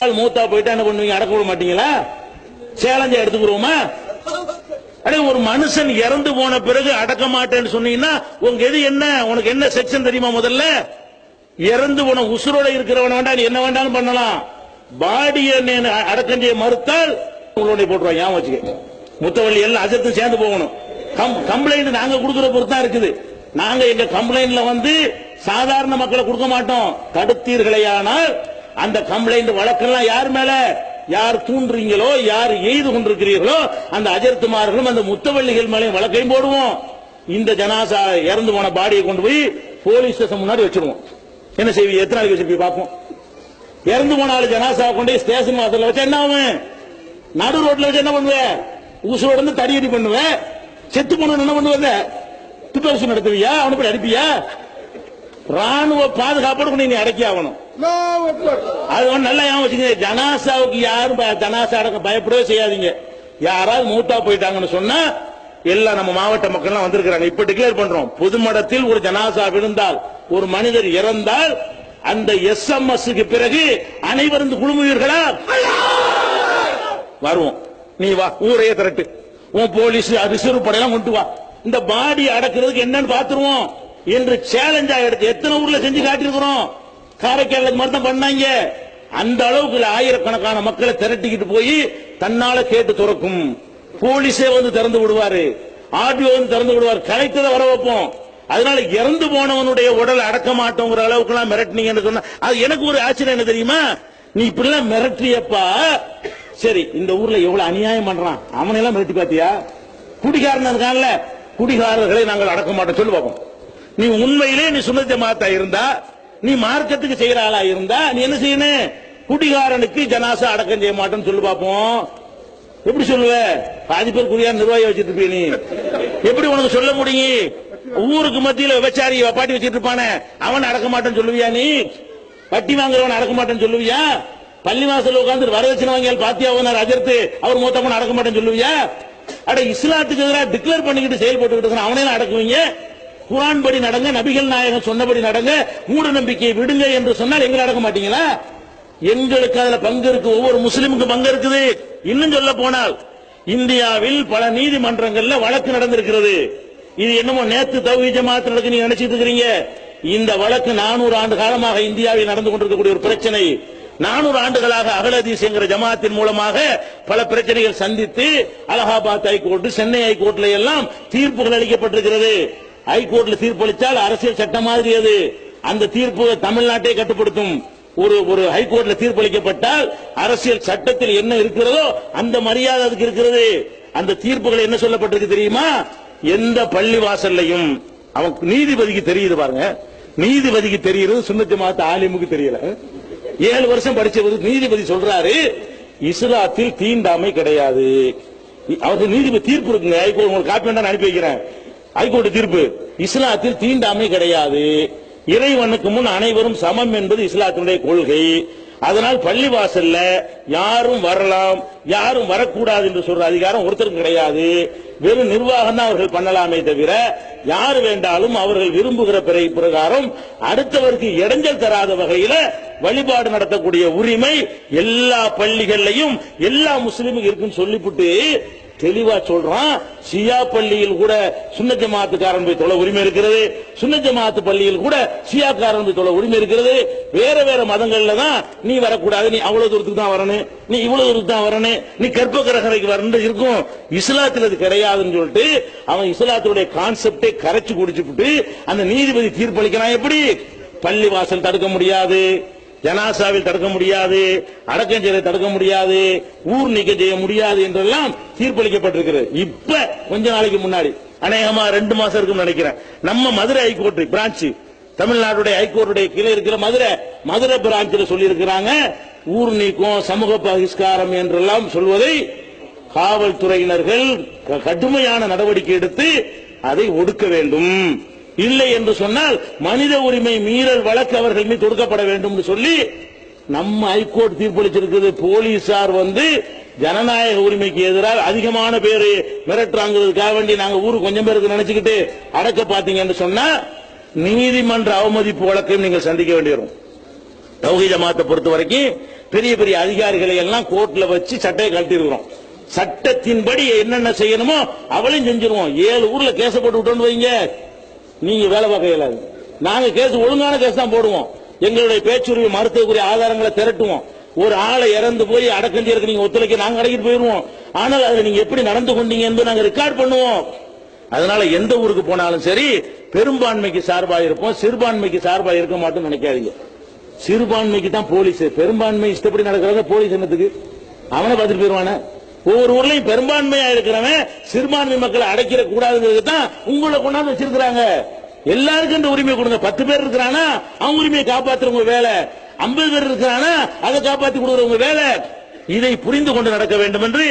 மூத்தா போயிட்டா என்ன பண்ணுவீங்க அடக்க விட மாட்டீங்களா? சேலஞ்ச எடுத்துக்கிறோமா அடே ஒரு மனுஷன் இறந்து போன பிறகு அடக்க மாட்டேன்னு சொன்னீங்கன்னா உங்க எது என்ன? உனக்கு என்ன செக்ஷன் தெரியுமா முதல்ல? இறந்து போன உசுரோட இருக்கிறவன வேண்டாம் என்ன வேண்டாலும் பண்ணலாம். பாடிய அடக்கம் செய்ய மறுத்தால் உங்களுடைய போட்டுருவாங்க ஞாபகம் வச்சுக்க. முத்தவள்ளி எல்லாம் அஜத்தும் சேர்ந்து போகணும். கம்ப்ளைண்ட் நாங்க கொடுக்கிற பொறுத்து தான் இருக்குது. நாங்க எங்க கம்ப்ளைண்ட்ல வந்து சாதாரண மக்களை கொடுக்க மாட்டோம். தடுத்தீர்களையானால் அந்த கம்ப்ளைண்ட் வழக்கெல்லாம் யார் மேல? யார் தூண்டுறீங்களோ யார் எய்து கொண்டிருக்கிறீர்களோ அந்த அஜர்த்துமார்களும் அந்த முத்தவள்ளிகள் மேலையும் வழக்கையும் போடுவோம். இந்த ஜனாசா இறந்து போன பாடியை கொண்டு போய் போலீஸ் ஸ்டேஷன் முன்னாடி வச்சிருவோம். என்ன செய்வீங்க எத்தனை நாளைக்கு வச்சிருப்பீங்க பார்ப்போம். இறந்து போன ஆளு ஜனாசா கொண்டு போய் ஸ்டேஷன் வாசல்ல வச்சு என்ன ஆகும்? நடு ரோட்ல வச்சு என்ன பண்ணுவேன் ஊசோட இருந்து தடியடி பண்ணுவேன் செத்து போன என்ன பண்ணுவேன் துப்பாக்கி நடத்துவியா? அவனை போய் அடிப்பியா? ராணுவ பாதுகாப்போடு நீ அடக்கி ஆகணும். அது ஒண்ணு நல்லா ஞாபகம் வச்சுங்க. ஜனாசாவுக்கு யாரும் ஜனாசா அடக்க பயப்படவே செய்யாதீங்க. யாராவது மூத்தா போயிட்டாங்கன்னு சொன்னா எல்லாம் நம்ம மாவட்ட மக்கள் எல்லாம் வந்திருக்கிறாங்க. இப்ப டிக்ளேர் பண்றோம். பொதுமடத்தில் ஒரு ஜனாசா விழுந்தால் ஒரு மனிதர் இறந்தால் அந்த எஸ்எம்எஸ் பிறகு அனைவரும் குழுமுவீர்களா? வருவோம். நீ வா ஊரையே திரட்டு. உன் போலீஸ் ரிசர்வ் படையெல்லாம் கொண்டு வா. இந்த பாடி அடக்குறதுக்கு என்னன்னு பாத்துருவோம். என்று சேலஞ்சா எடுத்து எத்தனை ஊர்ல செஞ்சு காட்டியிருக்கிறோம்? காரைக்காலுக்கு மாதிரி தான் பண்ணாங்க. அந்த அளவுக்கு ஆயிரக்கணக்கான மக்களை திரட்டிக்கிட்டு போய் தன்னால கேட்டு துறக்கும். போலீஸே வந்து திறந்து விடுவாரு. ஆர்டிஓ வந்து திறந்து விடுவார். கலைத்ததை வர வைப்போம். அதனால இறந்து போனவனுடைய உடல் அடக்க மாட்டோங்கிற அளவுக்கு எல்லாம் மிரட்டினீங்கன்னு சொன்னா அது எனக்கு ஒரு ஆச்சரியம் என்ன தெரியுமா? நீ இப்படிலாம் மிரட்டியப்பா சரி இந்த ஊர்ல எவ்வளவு அநியாயம் பண்றான்? அவனை எல்லாம் மிரட்டி பாத்தியா குடிகாரன் இருக்கான்ல. குடிகாரர்களை நாங்கள் அடக்க மாட்டோம். சொல்லு பார்ப்போம் நீ உண்மையிலே நீ சுண்ண ஜமாத்தா இருந்தா நீ மார்க்கத்துக்கு செய்யற ஆளா இருந்தா நீ என்ன செய்யணும் குடிகாரனுக்கு ஜனாசா அடக்கம் செய்ய மாட்டேன்னு சொல்லு பார்ப்போம் எப்படி சொல்லுவ? பாதி பேர் குடியார் நிர்வாகி வச்சிட்டு இருப்பீ நீ. எப்படி உனக்கு சொல்ல முடியும்? ஊருக்கு மத்தியில விபச்சாரி பாட்டி வச்சிட்டு இருப்பானே அவன் அடக்க மாட்டேன்னு சொல்லுவியா நீ? வட்டி வாங்குறவன் அடக்க மாட்டேன்னு சொல்லுவியா? பள்ளி வாசல் உட்கார்ந்து வரதட்சணை வாங்கியால் பாத்தியா அவனார் அஜர்த்து? அவர் மூத்தவன் அடக்க மாட்டேன்னு சொல்லுவியா? அட இஸ்லாத்துக்கு எதிராக டிக்ளேர் பண்ணிக்கிட்டு செயல்பட்டு இருக்கான். அவனே அடக்குவீங்க. குரான் படி நடங்க நபிகள் நாயகம் சொன்னபடி நடங்க மூட நம்பிக்கையை விடுங்க என்று சொன்னால் எங்க நடக்க மாட்டீங்களா? எங்களுக்கு அதுல பங்கு இருக்கு ஒவ்வொரு முஸ்லிமுக்கு பங்கு இருக்குது. இன்னும் சொல்ல போனால் இந்தியாவில் பல நீதிமன்றங்கள்ல வழக்கு நடந்திருக்கிறது. இது என்னமோ நேத்து தௌஹி ஜமாத் நடக்கு நீங்க நினைச்சிட்டு இருக்கிறீங்க. இந்த வழக்கு நானூறு ஆண்டு காலமாக இந்தியாவில் நடந்து கொண்டிருக்கக்கூடிய ஒரு பிரச்சனை. நானூறு ஆண்டுகளாக அகலதீஸ் என்கிற ஜமாத்தின் மூலமாக பல பிரச்சனைகள் சந்தித்து அலகாபாத் ஹைகோர்ட் சென்னை ஹைகோர்ட்ல எல்லாம் தீர்ப்புகள் அளிக்கப்பட்டிருக்கிறது. ஹைகோர்ட்ல தீர்ப்பு அளித்தால் அரசியல் சட்டம் மாதிரி அது அந்த தீர்ப்பு தமிழ்நாட்டை கட்டுப்படுத்தும். ஒரு ஒரு ஹைகோர்ட்ல தீர்ப்பளிக்கப்பட்டால் அரசியல் சட்டத்தில் என்ன இருக்கிறதோ அந்த மரியாதை அதுக்கு இருக்கிறது. அந்த தீர்ப்புகள் என்ன சொல்லப்பட்டிருக்கு தெரியுமா? எந்த பள்ளி வாசல்லையும் அவன் நீதிபதிக்கு தெரியுது பாருங்க. நீதிபதிக்கு தெரியுது சுண்ணத்து மாத்த ஆலிமுக்கு தெரியல. ஏழு வருஷம் படிச்சவர் நீதிபதி சொல்றாரு இஸ்லாத்தில் தீண்டாமை கிடையாது. அவருக்கு நீதிபதி தீர்ப்பு இருக்குங்க. ஹைகோர்ட் உங்களுக்கு காப்பி வேண்டாம் அனுப்பி வைக்கிறேன். ஹைகோர்ட் தீர்ப்பு. இஸ்லாத்தில் தீண்டாமை கிடையாது. இறைவனுக்கு முன் அனைவரும் சமம் என்பது இஸ்லாத்தினுடைய கொள்கை. அதனால் பள்ளிவாசல்ல யாரும் வரலாம் யாரும் வரக்கூடாது என்று சொல்ற அதிகாரம் ஒருத்தருக்கும் கிடையாது. வெறும் நிர்வாகம் தான் அவர்கள் பண்ணலாமே தவிர யார் வேண்டாலும் அவர்கள் விரும்புகிற பிறை பிரகாரம் அடுத்தவருக்கு இடைஞ்சல் தராத வகையில வழிபாடு நடத்தக்கூடிய உரிமை எல்லா பள்ளிகள்லையும் எல்லா முஸ்லீமுக்கு இருக்குன்னு சொல்லிவிட்டு தெளிவா சொல்றான். ஷியா பள்ளியில் கூட சுன்ன ஜமாத்துக்காரன் போய் தொலை உரிமை இருக்கிறது. சுன்ன ஜமாத்து பள்ளியில் கூட சியாக்காரன் போய் தொலை உரிமை இருக்கிறது. வேற வேற மதங்கள்ல தான் நீ வரக்கூடாது. நீ அவ்வளவு தூரத்துக்கு தான் வரணும். நீ இவ்வளவு தூரத்துக்கு தான் வரணும். நீ கற்ப கிரகரைக்கு வரணும் இருக்கும். இஸ்லாத்தில் அது கிடையாதுன்னு சொல்லிட்டு அவன் இஸ்லாத்துடைய கான்செப்டே கரைச்சு குடிச்சுட்டு அந்த நீதிபதி தீர்ப்பளிக்கிறான். எப்படி? பள்ளி வாசல் தடுக்க முடியாது. ஜனாசாவில் தடுக்க முடியாது அடக்கம் செய்ய தடுக்க முடியாது ஊர் நீக்க செய்ய முடியாது என்றெல்லாம் தீர்ப்பளிக்கப்பட்டிருக்கிறது. இப்ப கொஞ்ச நாளைக்கு முன்னாடி அநேகமா ரெண்டு மாசம் இருக்கும் நினைக்கிறேன். நம்ம மதுரை ஹைகோர்ட் பிரான்ச் தமிழ்நாடுடைய ஹைகோர்ட்டுடைய கீழே இருக்கிற மதுரை மதுரை பிரான்ச்சில் சொல்லி இருக்கிறாங்க ஊர் நீக்கம் சமூக பகிஷ்காரம் என்றெல்லாம் சொல்வதை காவல்துறையினர்கள் கடுமையான நடவடிக்கை எடுத்து அதை ஒடுக்க வேண்டும். இல்லை என்று சொன்னால் மனித உரிமை மீறல் வழக்கு அவர்கள் மீது தொடுக்கப்பட வேண்டும் என்று சொல்லி நம்ம ஹைகோர்ட் தீர்ப்பளிச்சிருக்கிறது போலீசார் வந்து ஜனநாயக உரிமைக்கு எதிராக அதிகமான பேர் மிரட்டுறாங்கிறதுக்காக வேண்டி நாங்க ஊருக்கு கொஞ்சம் பேருக்கு நினைச்சுக்கிட்டு அடக்க பாத்தீங்கன்னு சொன்னா நீதிமன்ற அவமதிப்பு வழக்கையும் நீங்கள் சந்திக்க வேண்டி வரும். தௌஹீத் ஜமாத்தை பொறுத்த வரைக்கும் பெரிய பெரிய அதிகாரிகளை எல்லாம் கோர்ட்ல வச்சு சட்டையை கழட்டிருக்கிறோம் சட்டத்தின்படி என்னென்ன செய்யணுமோ அவளையும் செஞ்சிருவோம். ஏழு ஊர்ல கேச போட்டு விட்டோம்னு வைங்க. நீங்க வேலை பார்க்க இயலாது. நாங்க கேஸ் ஒழுங்கான கேஸ் தான் போடுவோம். எங்களுடைய பேச்சுரிமை மருத்துவக்குரிய ஆதாரங்களை திரட்டுவோம். ஒரு ஆளை இறந்து போய் அடக்கம் செய்யறதுக்கு நீங்க ஒத்துழைக்க நாங்க அடக்கிட்டு போயிருவோம். ஆனால் அதுல நீங்க எப்படி நடந்து கொண்டீங்க என்பதை நாங்க ரெக்கார்ட் பண்ணுவோம். அதனால எந்த ஊருக்கு போனாலும் சரி பெரும்பான்மைக்கு சார்பா இருப்போம். சிறுபான்மைக்கு சார்பா இருக்க மாட்டோம்னு நினைக்காதீங்க. சிறுபான்மைக்கு தான் போலீஸ். பெரும்பான்மை இஷ்டப்படி நடக்கிறத போலீஸ் என்னத்துக்கு? அவனை பார்த்துட்டு போயிருவானே? ஒவ்வொரு ஊர்லயும் பெரும்பான்மையா இருக்கிறவன் சிறுபான்மை மக்களை அடைக்கிற கூடாதுங்கிறது தான் உங்களை கொண்டாந்து வச்சிருக்கிறாங்க. எல்லாருக்கும் இந்த உரிமை கொடுங்க. பத்து பேர் இருக்கிறானா அவங்க உரிமையை காப்பாத்துறவங்க வேலை. ஐம்பது பேர் இருக்கிறானா அதை காப்பாத்தி கொடுக்குறவங்க வேலை. இதை புரிந்து கொண்டு நடக்க வேண்டும் என்று